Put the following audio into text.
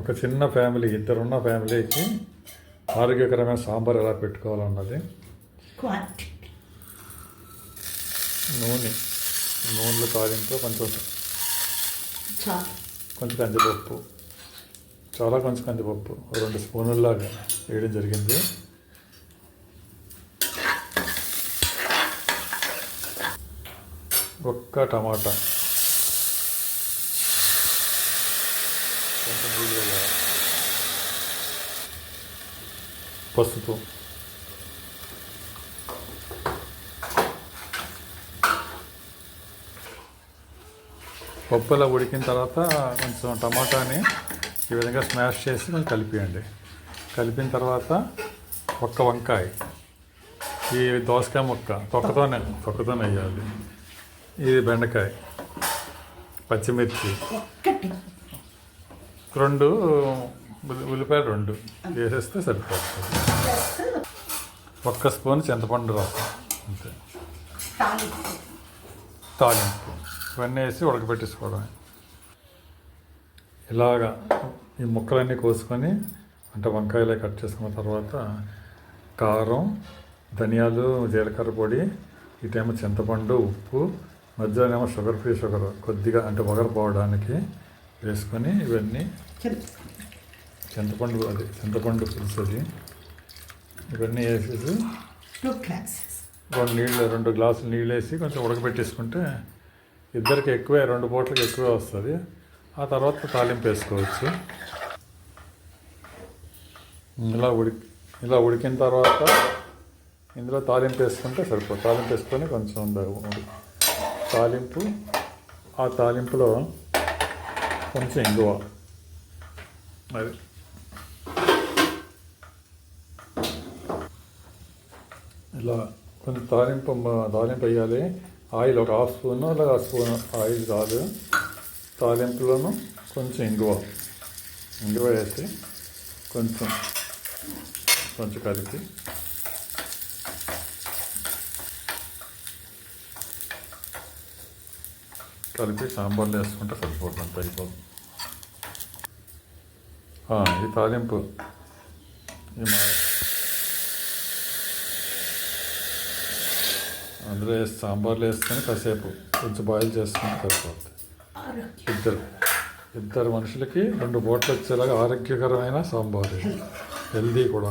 ఒక చిన్న ఫ్యామిలీ ఇద్దరున్న ఫ్యామిలీకి ఆరోగ్యకరమైన సాంబార్ ఎలా పెట్టుకోవాలన్నది. నూనె నూనెలో తాలింపు కొంచెం కొంచెం కందిపప్పు. చాలా కొంచెం కందిపప్పు రెండు స్పూనుల్లాగా వేయడం జరిగింది. ఒక్క టమాటా. కొంచెం నీళ్ళు వేయాలి. పసుపు పప్పు ఉడికిన తర్వాత కొంచెం టమాటాని ఈ విధంగా స్మాష్ చేసి కొంచెం కలిపియండి. కలిపిన తర్వాత ఒక్క వంకాయ. ఈ దోసకాయ ముక్క. తొక్కతోనే తొక్కతోనే వేయాలి. ఇది బెండకాయ. పచ్చిమిర్చి. రెండు ఉల్లిపాయలు రెండు. వేసేస్తే సరిపోతుంది. ఒక్క స్పూన్ చింతపండు రసం. అంతే. తాలింపు. ఇవన్నీ వేసి ఉడకబెట్టేసుకోవడమే. ఇలాగా ఈ ముక్కలన్నీ కోసుకొని అంటే వంకాయలే కట్ చేసుకున్న తర్వాత కారం ధనియాలు జీలకర్ర పొడి ఇటేమో చింతపండు ఉప్పు మధ్యలోనేమో షుగర్ ఫ్రీ షుగర్ కొద్దిగా అంటే వగర పోవడానికి వేసుకొని ఇవన్నీ చింత- చింతపండు అది చింతపండు పులుసు అది. ఇవన్నీ వేసేసి రెండు నీళ్ళు రెండు గ్లాసులు నీళ్ళు వేసి కొంచెం ఉడకబెట్టేసుకుంటే ఇద్దరికి ఎక్కువే రెండు పూటలకు ఎక్కువే వస్తుంది. ఆ తర్వాత తాలింపు వేసుకోవచ్చు. ఇలా ఉడికి ఇలా ఉడికిన తర్వాత ఇందులో తాలింపు వేసుకుంటే సరిపోతుంది. తాలింపు వేసుకొని కొంచెం తాలింపు ఆ తాలింపులో కొంచెం ఇంగువ అది ఇలా కొంచెం తాలింపు మ- తాలింపు వేయాలి ఆయిల్ ఒక హాఫ్ స్పూన్ లేదా స్పూన్ ఆయిల్ కాదు తాలింపులోను కొంచెం ఇంగువ ఇంగువ వేసి కొంచెం కొంచెం కలిపి కలిపి సాంబార్లో వేసుకుంటే సరిపోతుంది ఈ తాలింపు అందులో వేసి సాంబార్లో వేసుకొని కాసేపు కొంచెం బాయిల్ చేసుకొని ఆరోగ్యం. ఇద్దరు ఇద్దరు మనుషులకి రెండు పూటలు వచ్చేలాగా ఆరోగ్యకరమైన సాంబార్. హెల్దీ కూడా